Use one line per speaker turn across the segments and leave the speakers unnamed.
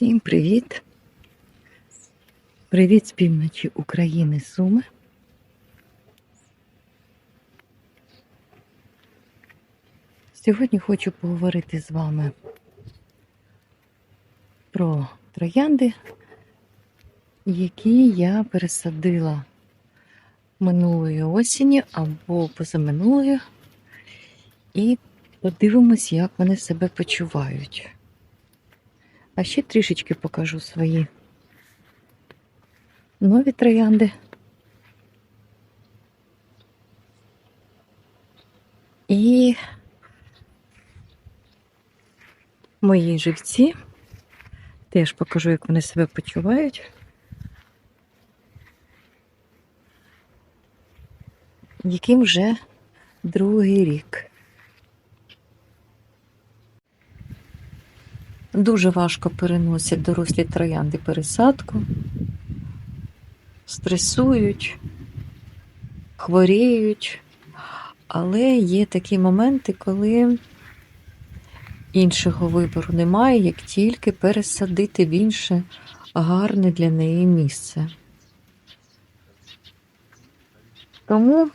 Всім привіт! Привіт з півночі України Суми. Сьогодні хочу поговорити з вами про троянди, які я пересадила минулої осені або позаминулої, і подивимось, як вони себе почувають. А ще трішечки покажу свої нові троянди. І мої живці. Теж покажу, як вони себе почувають. Яким вже другий рік. Дуже важко переносять дорослі троянди пересадку, стресують, хворіють, але є такі моменти, коли іншого вибору немає, як тільки пересадити в інше гарне для неї місце. Тому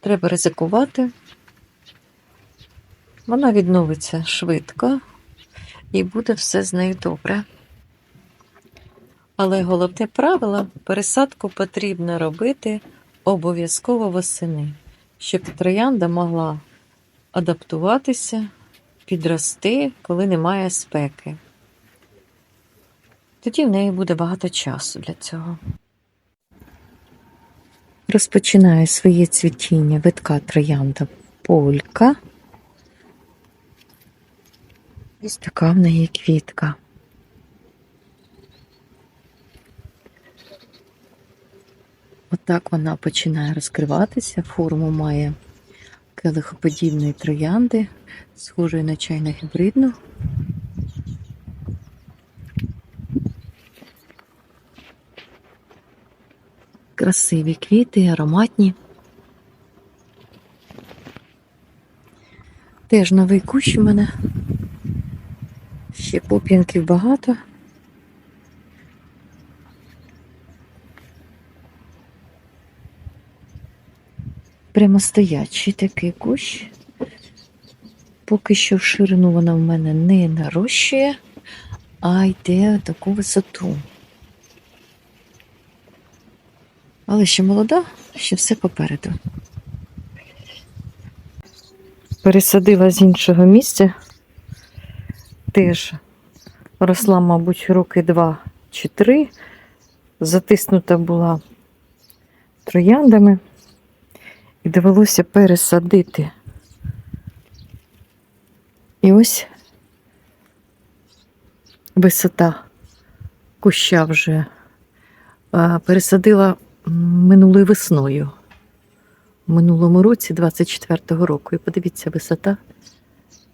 треба ризикувати. Вона відновиться швидко і буде все з нею добре. Але головне правило пересадку потрібно робити обов'язково восени, щоб троянда могла адаптуватися, підрости, коли немає спеки. Тоді в неї буде багато часу для цього. Розпочинає своє цвітіння витка троянда полька. Ось така в неї квітка. Отак вона починає розкриватися. Форму має келихоподібної троянди, схожої на чайно гібридну. Красиві квіти, ароматні. Теж новий кущ у мене. Ще поп'янків багато. Прямостоячий такий кущ. Поки що в ширину вона в мене не нарощує, а йде в таку висоту. Але ще молода, ще все попереду. Пересадила з іншого місця. Теж росла, мабуть, роки два чи три. Затиснута була трояндами. І довелося пересадити. І ось висота куща вже пересадила минулою весною. В минулому році, 24-го року. І подивіться, висота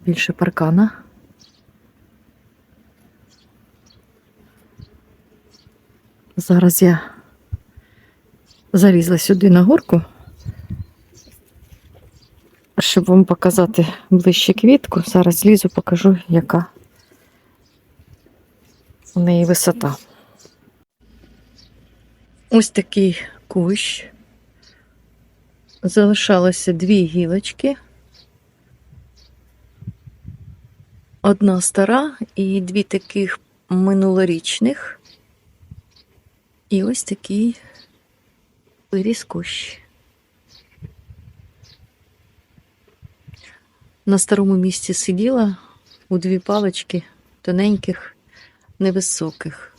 більше паркана. Зараз я залізла сюди на горку, щоб вам показати ближче квітку. Зараз злізу, покажу, яка у неї висота. Ось такий кущ. Залишалося дві гілочки. Одна стара і дві таких минулорічних. І ось такий виріс кущ. На старому місці сиділа у дві палички тоненьких, невисоких.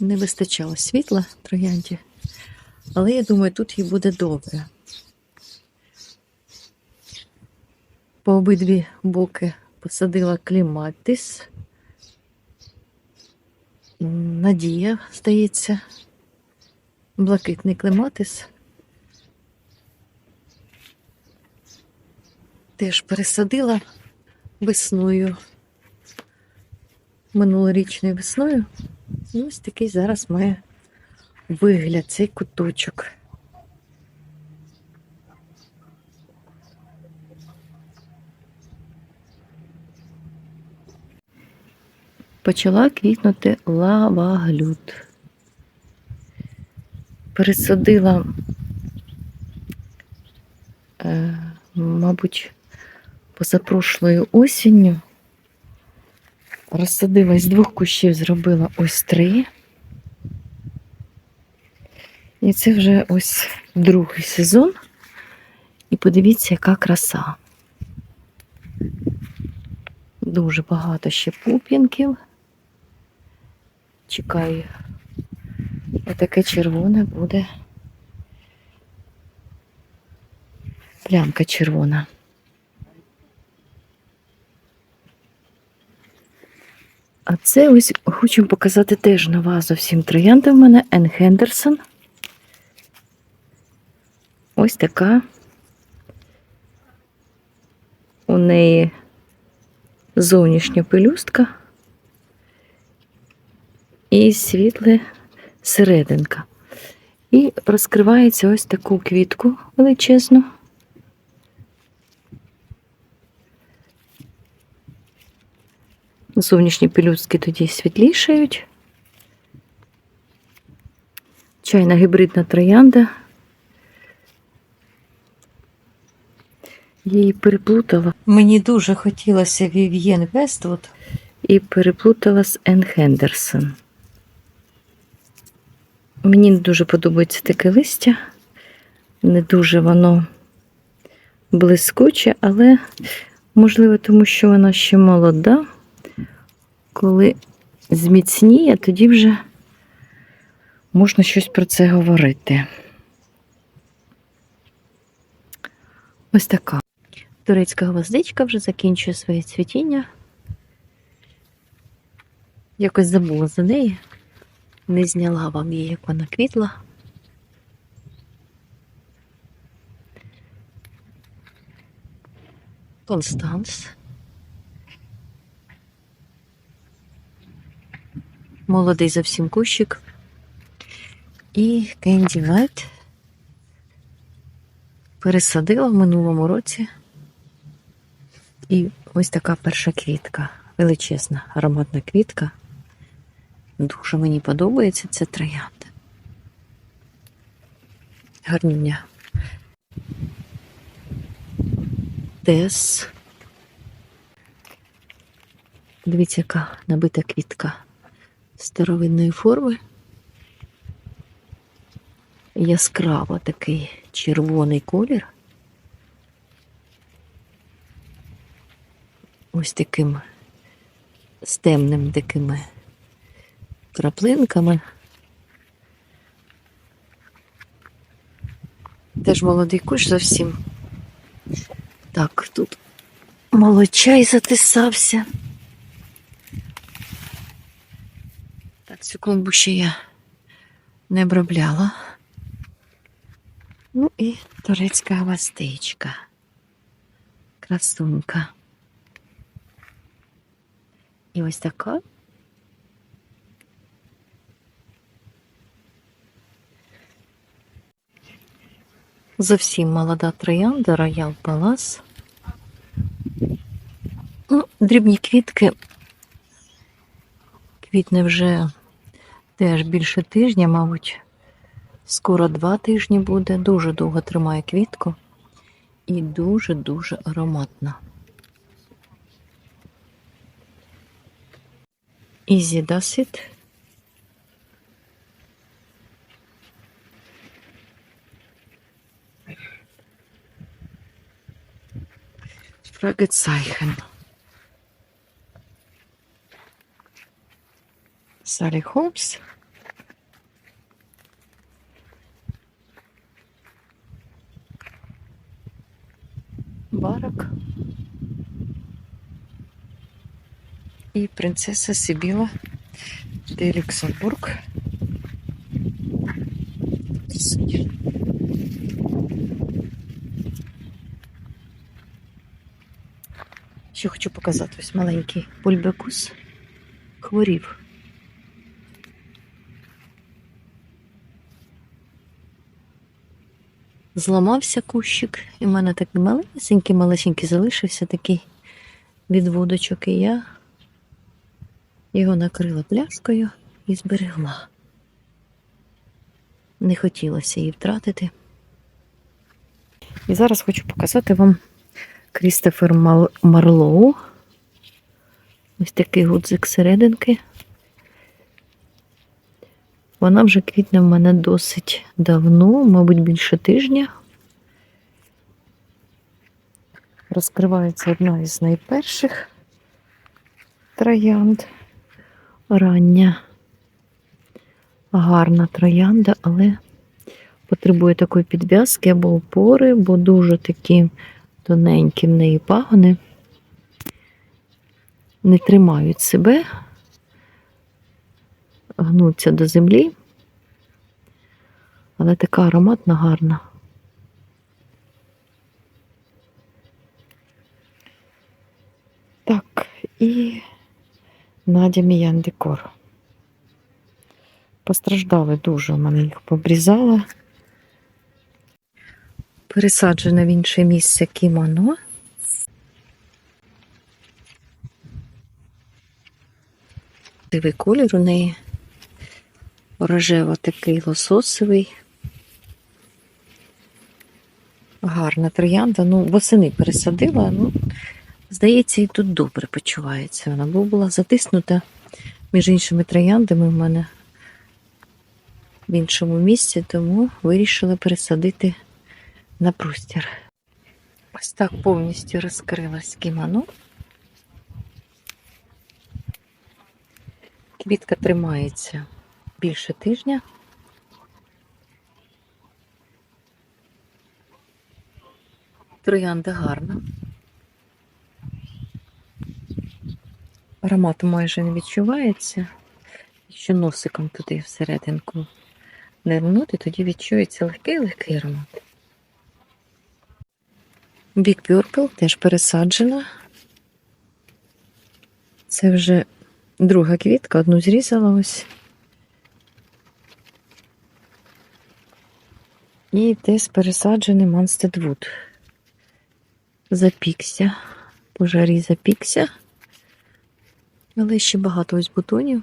Не вистачало світла троянді, але я думаю, тут їй буде добре. По обидві боки посадила кліматис. Надія, здається, блакитний клематис. Теж пересадила весною, минулорічною весною. Ось такий зараз має вигляд цей куточок. Почала квітнути лаваглюд. Пересадила, е, мабуть, позапрошлою осінню. Розсадила з двох кущів, зробила ось три. І це вже ось другий сезон. І подивіться, яка краса. Дуже багато ще пуп'янків. Чекаю. Отаке червоне буде. Плямка червона. А це ось хочу показати теж нова зовсім троянда в мене Ен Хендерсон. Ось така. У неї зовнішня пелюстка і світле серединка. І розкривається ось таку квітку величезну. Зовнішні пелюстки тоді світлішають. Чайна гібридна троянда. Її переплутала. Мені дуже хотілося Вів'єн Вествуд. І переплутала з Енн Хендерсон. Мені не дуже подобається таке листя. Не дуже воно блискуче, але можливо, тому що вона ще молода. Коли зміцніє, тоді вже можна щось про це говорити. Ось така. Турецька гвоздичка вже закінчує своє цвітіння. Якось забула за неї. Не зняла вам її, як вона квітла. Констанс. Молодий зовсім кущик. І Кенді Вайт пересадила в минулому році. І ось така перша квітка. Величезна ароматна квітка. Дуже мені подобається ця троянда. Гарнюня. Тес. Дивіться, яка набита квітка старовинної форми. Яскраво такий червоний колір. Ось таким з темним такими краплинками. Теж молодий кущ зовсім. Так, тут молочай затисався. Так, цю клумбу ще я не обробляла. Ну і турецька гвоздичка. Красунька. І ось така. Зовсім молода троянда Роял Палас. Ну, дрібні квітки. Квітне вже теж більше тижня, мабуть. Скоро два тижні буде. Дуже довго тримає квітку і дуже-дуже ароматна. Easy does Fragezeichen. Sally Holmes. Барак. І принцеса Сибіла де Люксембург. Красуня. Ще хочу показати ось маленький бульбекус хворів. Зламався кущик, і в мене такий малесенький, малесенький залишився такий відводочок, і я Його накрила пляшкою і зберегла. Не хотілося її втратити. І зараз хочу показати вам Крістофер Марлоу. Ось такий гудзик серединки. Вона вже квітне в мене досить давно, мабуть, більше тижня. Розкривається одна із найперших троянд. Рання. Гарна троянда, але потребує такої підв'язки або опори, бо дуже такі тоненькі в неї пагони не тримають себе, гнуться до землі, але така ароматна гарна. Так, і Надя Міян Декор. Постраждали дуже, у мене їх побрізала. Пересаджене в інше місце кімоно. Дивий колір у неї. Рожево такий лососовий. Гарна троянда. Ну, восени пересадила. Ну, здається, і тут добре почувається. Вона бо була затиснута між іншими трояндами в мене в іншому місці, тому вирішила пересадити на простір. Ось так повністю розкрилась кімоно. Квітка тримається більше тижня. Троянда гарна. Аромат майже не відчувається. Якщо носиком туди всерединку нирнути, тоді відчується легкий-легкий аромат. Big Purple теж пересаджена. Це вже друга квітка, одну зрізала ось. І теж пересаджений Monstead Wood. Запікся. По жарі запікся. Але ще багато ось бутонів,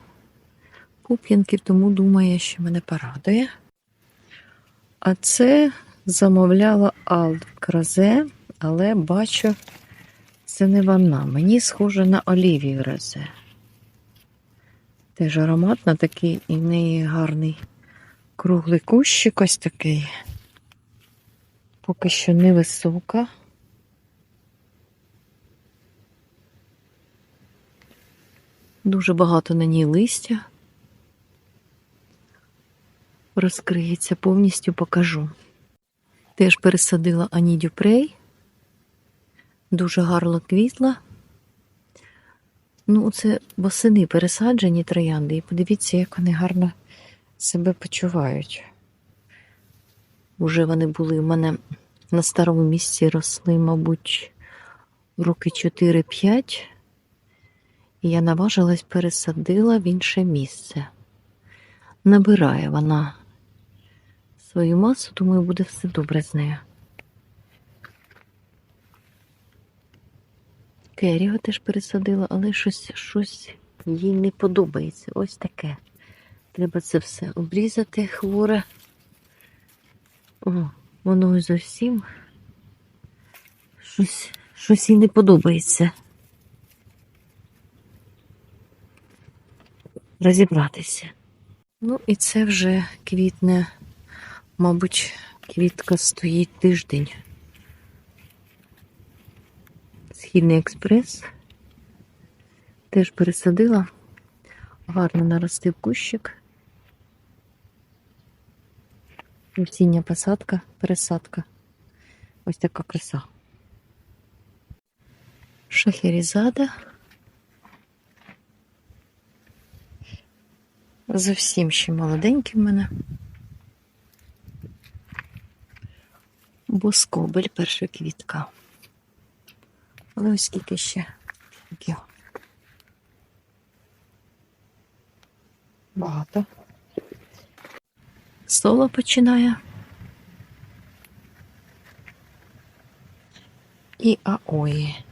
пуп'янків, тому думає, що мене порадує. А це замовляла Алд Кразе, але бачу, це не вона. Мені схоже на Олівію Розе. Теж ароматна такий, і в неї гарний круглий кущик ось такий. Поки що невисока. Дуже багато на ній листя. Розкриється повністю покажу. Теж пересадила Ані Дюпрей. Дуже гарно квітла. Ну, це восени пересаджені троянди, і подивіться, як вони гарно себе почувають. Уже вони були в мене на старому місці росли, мабуть, роки 4-5. І я наважилась пересадила в інше місце. Набирає вона свою масу, думаю, буде все добре з нею. Керіго теж пересадила, але щось, щось їй не подобається. Ось таке. Треба це все обрізати хворе. О, воно зовсім щось, щось їй не подобається. Розібратися. Ну, і це вже квітне, мабуть, квітка стоїть тиждень. Східний експрес. Теж пересадила. Гарно наростив кущик. Осіння посадка, пересадка. Ось така краса. Шахерізада. Зовсім ще молоденький в мене. Боскобель, перша квітка. Ну, Але ось скільки ще. Багато. Соло починає. І аої.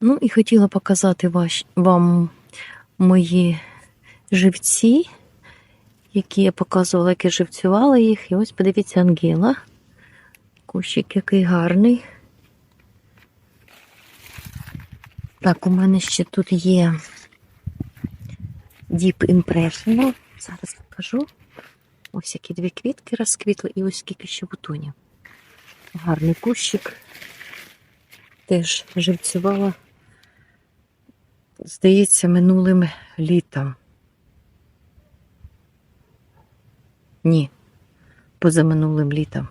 Ну і хотіла показати ваш, вам мої живці які я показувала, як я живцювала їх. І ось подивіться Ангела. Кущик який гарний. Так, у мене ще тут є Deep Impression. Зараз покажу. Ось які дві квітки розквітли і ось скільки ще бутонів. Гарний кущик. Теж живцювала, здається, минулим літом. Ні, позаминулим літом.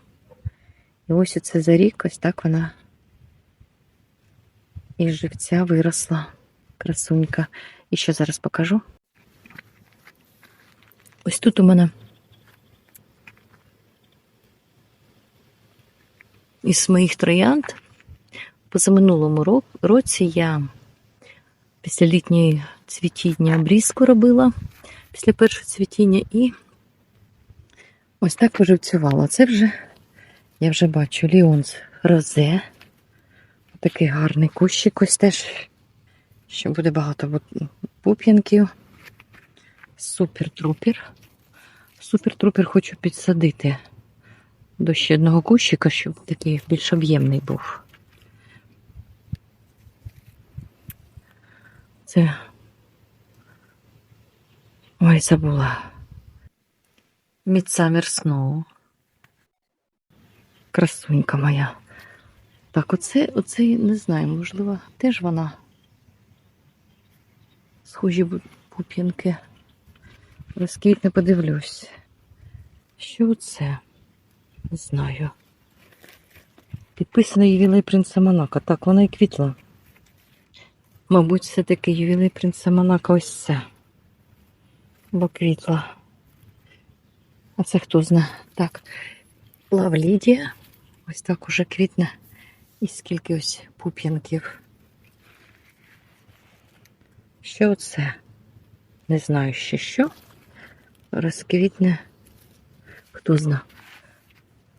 І ось оце за рік, ось так вона із живця виросла. Красунька. І ще зараз покажу. Ось тут у мене із моїх троянд. Позаминулому році я після літньої цвітіння обрізку робила після першого цвітіння і ось так поживцювала. Це вже, я вже бачу, Ліонс Розе. Такий гарний кущик ось теж. Ще буде багато пуп'янків. Супер-трупер. Супер-трупер хочу підсадити до ще одного кущика, щоб такий більш об'ємний був. Це. Ой, забула. Мідсамер Сноу. Красунька моя. Так, оце, оце, не знаю, можливо, теж вона. Схожі пуп'янки. Розквітне подивлюсь. Що це? Не знаю. Підписано ювілей принца Монако. Так, вона і квітла. Мабуть, все-таки ювілей принца Монако ось це. Бо квітла. А це хто знає? Так. Лавлідія. Ось так уже квітне. І скільки ось пуп'янків. Що оце? Не знаю ще що. Розквітне. Хто зна.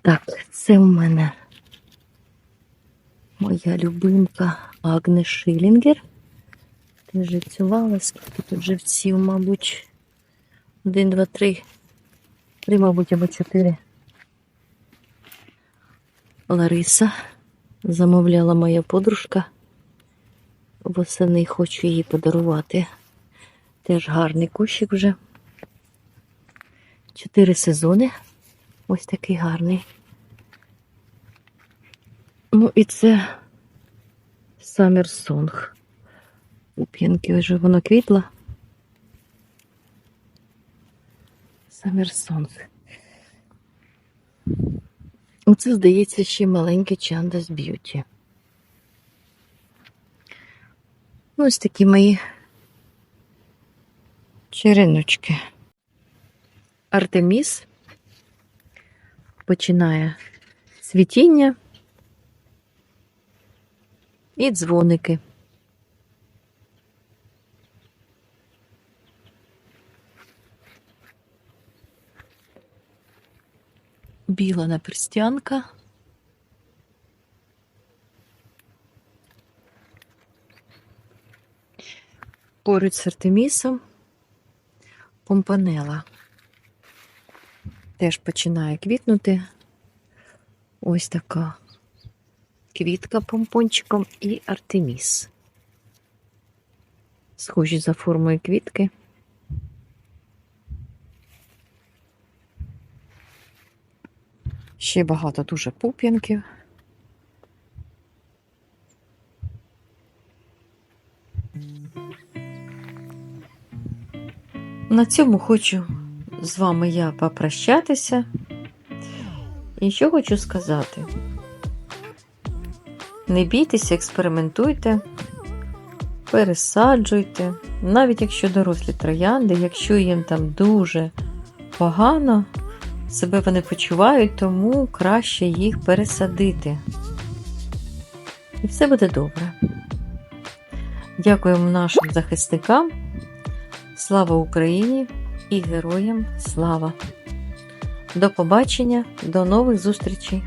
Так, це в мене моя любимка Агне Шилінгер. Ти живцювала, скільки тут живців, мабуть. Один, два, три. Три, мабуть, або чотири. Лариса. Замовляла моя подружка. Восени хочу їй подарувати. Теж гарний кущик вже. Чотири сезони. Ось такий гарний. Ну і це Summer Song. У п'янки вже воно квітло. Summer Song. Оце, здається, ще маленький Beauty. Ну, ось такі мої череночки. Артеміс починає цвітіння і дзвоники. Біла наперстянка. Поруч з Артемісом помпанела теж починає квітнути. Ось така квітка помпончиком і артеміс. Схожі за формою квітки. Ще багато дуже пуп'янків. На цьому хочу з вами я попрощатися. І що хочу сказати: не бійтеся, експериментуйте, пересаджуйте, навіть якщо дорослі троянди, якщо їм там дуже погано, себе вони почувають, тому краще їх пересадити. І все буде добре. Дякуємо нашим захисникам. Слава Україні! і героям слава! До побачення, до нових зустрічей!